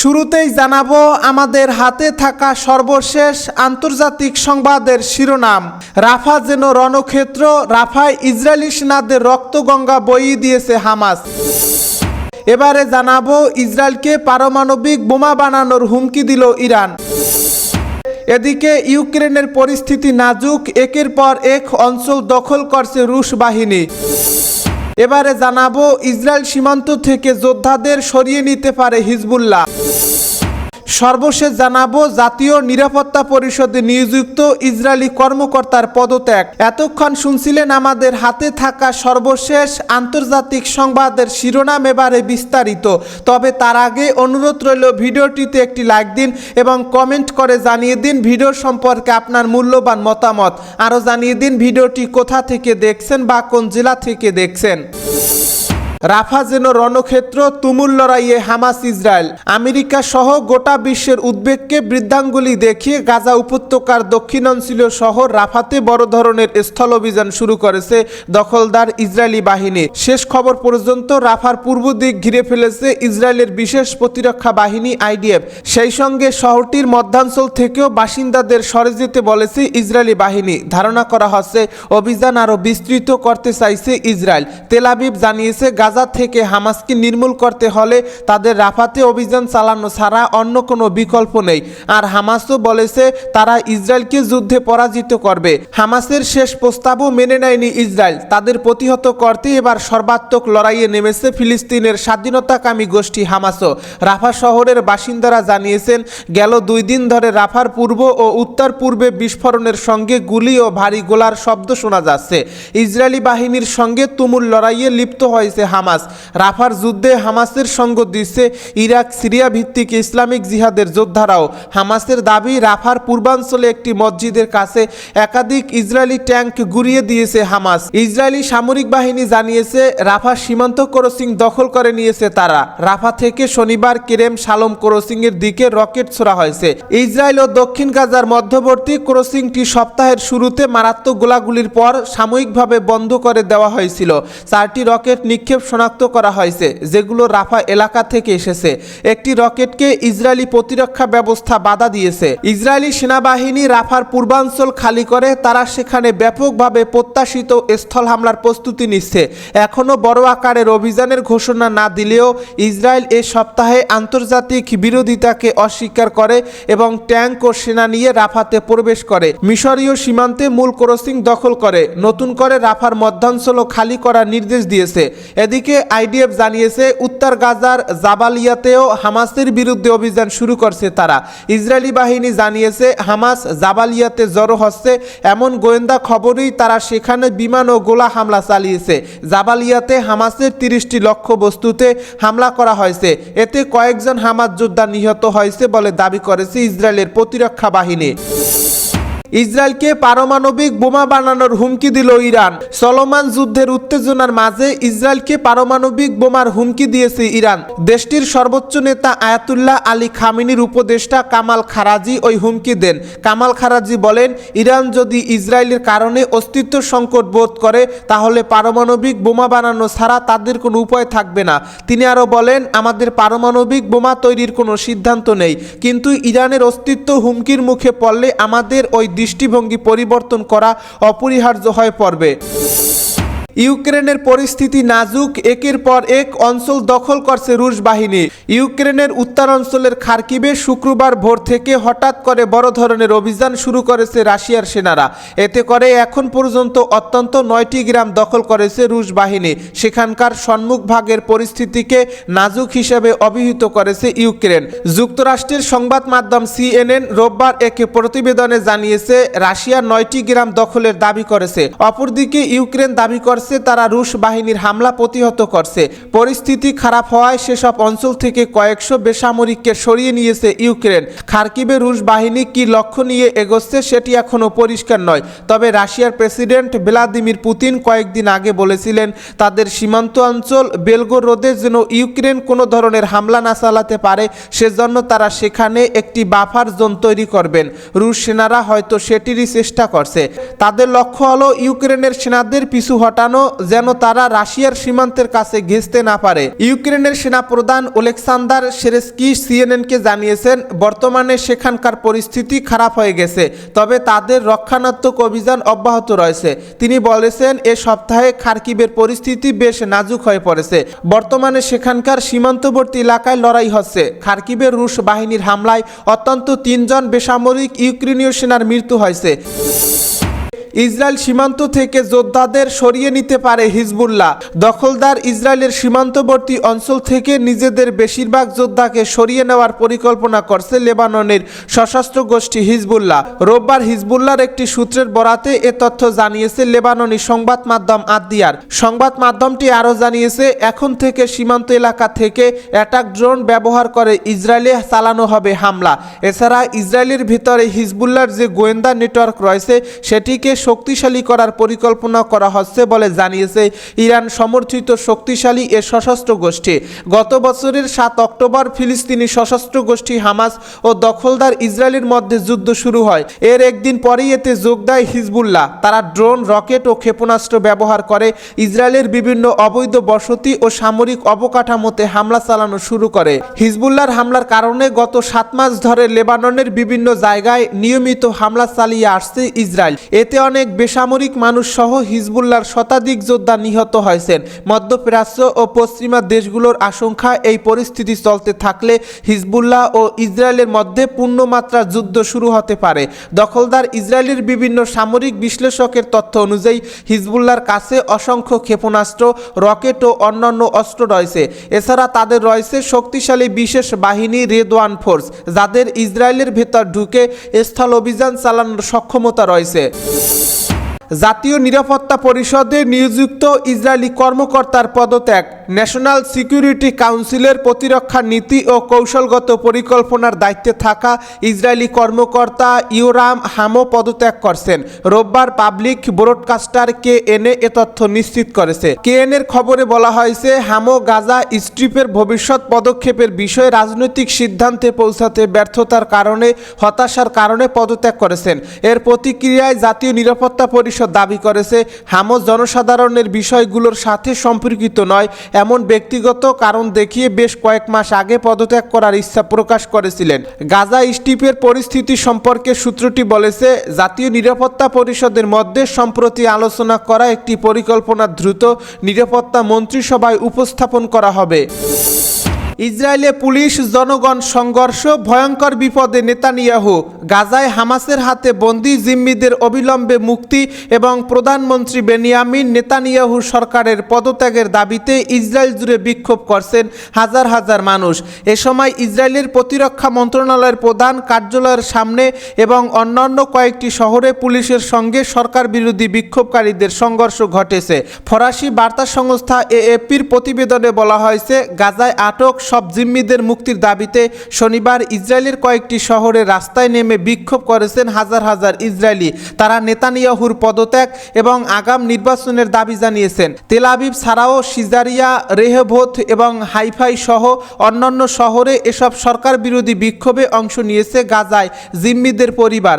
শুরুতেই জানাব, আমাদের হাতে থাকা সর্বশেষ আন্তর্জাতিক সংবাদের শিরোনাম। রাফা যেন রণক্ষেত্র, রাফায় ইসরায়েলি সেনাদের রক্তগঙ্গা বইয়ে দিয়েছে হামাস। এবারে জানাব, ইসরায়েলকে পারমাণবিক বোমা বানানোর হুমকি দিল ইরান। এদিকে ইউক্রেনের পরিস্থিতি নাজুক, একের পর এক অঞ্চল দখল করছে রুশ বাহিনী। এবারে জানাব ইসরায়েল সীমান্ত থেকে যোদ্ধাদের সরিয়ে নিতে পারে হিজবুল্লাহ। সর্বশেষ জানাব, জাতীয় নিরাপত্তা পরিষদে নিযুক্ত ইসরায়েলি কর্মকর্তার পদত্যাগ। এতক্ষণ শুনছিলেন আমাদের হাতে থাকা সর্বশেষ আন্তর্জাতিক সংবাদের শিরোনাম এবারে বিস্তারিত। তবে তার আগে অনুরোধ রইল ভিডিওটিতে একটি লাইক দিন এবং কমেন্ট করে জানিয়ে দিন ভিডিও সম্পর্কে আপনার মূল্যবান মতামত। আরও জানিয়ে দিন ভিডিওটি কোথা থেকে দেখছেন বা কোন জেলা থেকে দেখছেন। রাফা যেন রণক্ষেত্র, তুমুল লড়াইয়ে হামাস ইসরায়েল, আমেরিকা সহ গোটা বিশ্বের উদ্বেগকে বৃদ্ধাঙ্গুলি দেখিয়ে গাজা উপত্যকার দক্ষিণাঞ্চলীয় শহর রাফাতে বড় ধরনের স্থল অভিযান শুরু করেছে দখলদার ইসরায়েলি বাহিনী। শেষ খবর পর্যন্ত রাফার পূর্ব দিক ঘিরে ফেলেছে ইসরায়েলের বিশেষ প্রতিরক্ষা বাহিনী আইডিএফ। সেই সঙ্গে শহরটির মধ্যাঞ্চল থেকেও বাসিন্দাদের সরে যেতে বলেছে ইসরায়েলি বাহিনী। ধারণা করা হচ্ছে, অভিযান আরও বিস্তৃত করতে চাইছে ইসরায়েল। তেলাবিব জানিয়েছে গাজা থেকে হামাসকে নির্মূল করতে হলে তাদের রাফাতে অভিযান চালানো ছাড়া অন্য কোনো বিকল্প নেই। আর হামাসও বলেছে, তারা ইসরায়েলকে যুদ্ধে পরাজিত করবে। হামাসের শেষ প্রস্তাবও মেনে নেয়নি ইসরায়েল। তাদের প্রতিহত করতে এবার সর্বাত্মক লড়াইয়ে নেমেছে ফিলিস্তিনের স্বাধীনতাকামী গোষ্ঠী হামাসও। রাফা শহরের বাসিন্দারা জানিয়েছেন, গেল দুই দিন ধরে রাফার পূর্ব ও উত্তর পূর্বে বিস্ফোরণের সঙ্গে গুলি ও ভারী গোলার শব্দ শোনা যাচ্ছে। ইসরায়েলি বাহিনীর সঙ্গে তুমুল লড়াইয়ে লিপ্ত হয়েছে হামাস। রাফার যুদ্ধে হামাসের সঙ্গ দিচ্ছে ইরাক, সিরিয়া ভিত্তিক ইসলামিক জিহাদের যোদ্ধারাও। হামাসের দাবি, রাফার পূর্বাঞ্চলে একটি মসজিদের কাছে একাধিক ইসরায়েলি ট্যাঙ্ক গুড়িয়ে দিয়েছে হামাস। ইসরায়েলি সামরিক বাহিনী জানিয়েছে, রাফা সীমান্ত ক্রসিং দখল করে নিয়েছে তারা। রাফা থেকে শনিবার কেরেম সালম ক্রসিং এর দিকে রকেট ছোড়া হয়েছে। ইসরায়েল ও দক্ষিণ গাজার মধ্যবর্তী ক্রসিংটি সপ্তাহের শুরুতে মারাত্মক গোলাগুলির পর সাময়িকভাবে বন্ধ করে দেওয়া হয়েছিল। চারটি রকেট নিক্ষেপ শনাক্ত করা হয়েছে, যেগুলো রাফা এলাকা থেকে এসেছে। একটি রকেটকে ইসরায়েলি প্রতিরক্ষা ব্যবস্থা বাধা দিয়েছে। ইসরায়েলি সেনাবাহিনী রাফার পূর্বাঞ্চল খালি করে, তারা সেখানে ব্যাপকভাবে প্রত্যাশিত স্থল হামলার প্রস্তুতি নিচ্ছে। এখনও বড় আকারের অভিযানের ঘোষণা না দিলেও ইসরায়েল এ সপ্তাহে আন্তর্জাতিক বিরোধিতাকে অস্বীকার করে এবং ট্যাঙ্ক ও সেনা নিয়ে রাফাতে প্রবেশ করে। মিশরীয় সীমান্তে মূল ক্রসিং দখল করে। নতুন করে রাফার মধ্যাঞ্চলও খালি করার নির্দেশ দিয়েছে। এদিকে আইডিএফ জানিয়েছে, উত্তর গাজার জাবালিয়াতেও হামাসের বিরুদ্ধে অভিযান শুরু করছে তারা। ইসরায়েলি বাহিনী জানিয়েছে, হামাস জাবালিয়াতে জড়ো হচ্ছে এমন গোয়েন্দা খবরই তারা সেখানে বিমান ও গোলা হামলা চালিয়েছে। জাবালিয়াতে হামাসের তিরিশটি লক্ষ্য বস্তুতে হামলা করা হয়েছে। এতে কয়েকজন হামাস যোদ্ধা নিহত হয়েছে বলে দাবি করেছে ইসরায়েলের প্রতিরক্ষা বাহিনী। ইসরায়েলকে পারমাণবিক বোমা বানানোর হুমকি দিল ইরান। চলমান যুদ্ধের উত্তেজনার মাঝে ইসরায়েলকে পারমাণবিক বোমার হুমকি দিয়েছে ইরান। দেশটির সর্বোচ্চ নেতা আয়াতুল্লাহ আলী খামিনির উপদেষ্টা কামাল খারাজি ওই হুমকি দেন। কামাল খারাজি বলেন, ইরান যদি ইসরায়েলের কারণে অস্তিত্ব সংকট বোধ করে, তাহলে পারমাণবিক বোমা বানানো ছাড়া তাদের কোনো উপায় থাকবে না। তিনি আরও বলেন, আমাদের পারমাণবিক বোমা তৈরির কোনো সিদ্ধান্ত নেই। কিন্তু ইরানের অস্তিত্ব হুমকির মুখে পড়লে আমাদের ওই দৃষ্টিভঙ্গি পরিবর্তন করা অপরিহার্য হয়ে পড়বে। ইউক্রেনের পরিস্থিতি নাজুক, একের পর এক অঞ্চল দখল করছে রুশ বাহিনী। ইউক্রেনের উত্তরাঞ্চলের খার্কিবে শুক্রবার ভোর থেকে হঠাৎ করে বড় ধরনের অভিযান শুরু করেছে রাশিয়ার সেনারা। এতে করে এখন পর্যন্ত অত্যন্ত নয়টি গ্রাম দখল করেছে রুশ বাহিনী। সেখানকার সম্মুখ ভাগের পরিস্থিতিকে নাজুক হিসেবে অভিহিত করেছে ইউক্রেন। যুক্তরাষ্ট্রের সংবাদ মাধ্যম সিএনএন রোববার একে প্রতিবেদনে জানিয়েছে, রাশিয়া নয়টি গ্রাম দখলের দাবি করেছে। অপরদিকে ইউক্রেন দাবি করছে তারা রুশ বাহিনীর হামলা প্রতিহত করছে। পরিস্থিতি খারাপ হওয়ায় সেসব অঞ্চল থেকে কয়েকশো বেসামরিককে সরিয়ে নিয়েছে ইউক্রেন। খার্কিবে রুশ বাহিনী কি লক্ষ্য নিয়ে এগোচ্ছে সেটি এখনও পরিষ্কার নয়। তবে রাশিয়ার প্রেসিডেন্ট ভ্লাদিমির পুতিন কয়েকদিন আগে বলেছিলেন, তাদের সীমান্ত অঞ্চল বেলগোরোদে যেন ইউক্রেন কোনো ধরনের হামলা না চালাতে পারে, সেজন্য তারা সেখানে একটি বাফার জোন তৈরি করবেন। রুশ সেনারা হয়তো সেটিরই চেষ্টা করছে। তাদের লক্ষ্য হলো ইউক্রেনের সেনাদের পিছু হটানো চালানো যেন তারা রাশিয়ার সীমান্তের কাছে ঘেঁচতে না পারে। ইউক্রেনের সেনাপ্রধান ওলেকসান্দার সেরেস্কি সিএনএনকে জানিয়েছেন, বর্তমানে সেখানকার পরিস্থিতি খারাপ হয়ে গেছে, তবে তাদের রক্ষণাত্মক অভিযান অব্যাহত রয়েছে। তিনি বলেছেন, এ সপ্তাহে খার্কিবের পরিস্থিতি বেশ নাজুক হয়ে পড়েছে। বর্তমানে সেখানকার সীমান্তবর্তী এলাকায় লড়াই হচ্ছে। খার্কিবের রুশ বাহিনীর হামলায় অত্যন্ত তিনজন বেসামরিক ইউক্রেনীয় সেনার মৃত্যু হয়েছে। ইসরায়েল সীমান্ত থেকে যোদ্ধাদের সরিয়ে নিতে পারে হিজবুল্লাহ। দখলদার ইসরায়েলের সীমান্তবর্তী অঞ্চল থেকে নিজেদের বেশিরভাগ যোদ্ধাকে সরিয়ে নেওয়ার পরিকল্পনা করছে লেবাননের সশস্ত্র গোষ্ঠী হিজবুল্লাহ। রোববার হিজবুল্লাহর একটি সূত্রের বরাতে এ তথ্য জানিয়েছে লেবাননি সংবাদ মাধ্যম আদিয়ার। সংবাদ মাধ্যমটি আরও জানিয়েছে, এখন থেকে সীমান্ত এলাকা থেকে অ্যাটাক ড্রোন ব্যবহার করে ইসরায়েলে চালানো হবে হামলা। এছাড়া ইসরায়েলের ভিতরে হিজবুল্লাহর যে গোয়েন্দা নেটওয়ার্ক রয়েছে, সেটিকে শক্তিশালী করার পরিকল্পনা করা হচ্ছে বলে জানিয়েছে ইরান সমর্থিত শক্তিশালী এ সশস্ত্র গোষ্ঠী। গত বছরের সাত অক্টোবর ফিলিস্তিনি সশস্ত্র গোষ্ঠী হামাস ও দখলদার ইসরায়েলের মধ্যে যুদ্ধ শুরু হয়। এর একদিন পরেই এতে যোগ দেয় হিজবুল্লাহ। তারা ড্রোন, রকেট ও ক্ষেপণাস্ত্র ব্যবহার করে ইসরায়েলের বিভিন্ন অবৈধ বসতি ও সামরিক অবকাঠামোতে হামলা চালানো শুরু করে। হিজবুল্লাহর হামলার কারণে গত সাত মাস ধরে লেবাননের বিভিন্ন জায়গায় নিয়মিত হামলা চালিয়ে আসছে ইসরায়েল। এতে অনেক বেসামরিক মানুষ সহ হিজবুল্লাহর শতাধিক যোদ্ধা নিহত হয়েছেন। মধ্যপ্রাচ্য ও পশ্চিমা দেশগুলোর আশঙ্কা এই পরিস্থিতি চলতে থাকলে হিজবুল্লাহ ও ইসরায়েলের মধ্যে পূর্ণমাত্রা যুদ্ধ শুরু হতে পারে। দখলদার ইসরায়েলের বিভিন্ন সামরিক বিশ্লেষকের তথ্য অনুযায়ী হিজবুল্লাহর কাছে অসংখ্য ক্ষেপণাস্ত্র, রকেট ও অন্যান্য অস্ত্র রয়েছে। এছাড়া তাদের রয়েছে শক্তিশালী বিশেষ বাহিনী রেদওয়ান ফোর্স, যাদের ইসরায়েলের ভেতর ঢুকে স্থল অভিযান চালানোর সক্ষমতা রয়েছে। Thank you. জাতীয় নিরাপত্তা পরিষদে নিযুক্ত ইসরায়েলি কর্মকর্তার পদত্যাগ ন্যাশনাল সিকিউরিটি কাউন্সিলের প্রতিরক্ষা নীতি ও কৌশলগত পরিকল্পনার দায়িত্বে থাকা ইসরায়েলি কর্মকর্তা ইউরাম হামো পদত্যাগ করছেন। রোববার পাবলিক ব্রডকাস্টার কে এনে এ তথ্য নিশ্চিত করেছে। কে এর খবরে বলা হয়েছে হামো গাজা স্ট্রিপের ভবিষ্যৎ পদক্ষেপের বিষয়ে রাজনৈতিক সিদ্ধান্তে পৌঁছাতে ব্যর্থতার কারণে, হতাশার কারণে পদত্যাগ করেছেন। এর প্রতিক্রিয়ায় জাতীয় নিরাপত্তা পরিষদ দাবি করেছে হামো জনসাধারণের বিষয়গুলোর সাথে সম্পর্কিত নয়। এমন ব্যক্তিগত কারণ দেখিয়ে বেশ কয়েক মাস আগে পদত্যাগ করার ইচ্ছা প্রকাশ করেছিলেন। গাজা স্টিপের পরিস্থিতি সম্পর্কে সূত্রটি বলেছে, জাতীয় নিরাপত্তা পরিষদের মধ্যে সম্প্রতি আলোচনা করা একটি পরিকল্পনা দ্রুত নিরাপত্তা মন্ত্রিসভায় উপস্থাপন করা হবে। ইসরায়েলে পুলিশ, জনগণ সংঘর্ষ, ভয়ঙ্কর বিপদে নেতানিয়াহু, গাজায় হামাসের হাতে বন্দি জিম্মিদের অবিলম্বে মুক্তি এবং প্রধানমন্ত্রী বেনিয়ামিন নেতানিয়াহু সরকারের পদত্যাগের দাবিতে ইসরায়েল জুড়ে বিক্ষোভ করছেন হাজার হাজার মানুষ। এ সময় ইসরায়েলের প্রতিরক্ষা মন্ত্রণালয়ের প্রধান কার্যালয়ের সামনে এবং অন্যান্য কয়েকটি শহরে পুলিশের সঙ্গে সরকার বিরোধী বিক্ষোভকারীদের সংঘর্ষ ঘটেছে। ফরাসি বার্তা সংস্থা এএপির প্রতিবেদনে বলা হয়েছে, গাজায় আটক সব জিম্মিদের মুক্তির দাবিতে শনিবার ইসরায়েলের কয়েকটি শহরে রাস্তায় নেমে বিক্ষোভ করেছেন হাজার হাজার ইসরায়েলি। তারা নেতানিয়াহুর পদত্যাগ এবং আগাম নির্বাচনের দাবি জানিয়েছেন। তেল আবিব ছাড়াও সিজারিয়া রেহভোথ এবং হাইফাই সহ অন্যান্য শহরে এসব সরকার বিরোধী বিক্ষোভে অংশ নিয়েছে গাজায় জিম্মিদের পরিবার।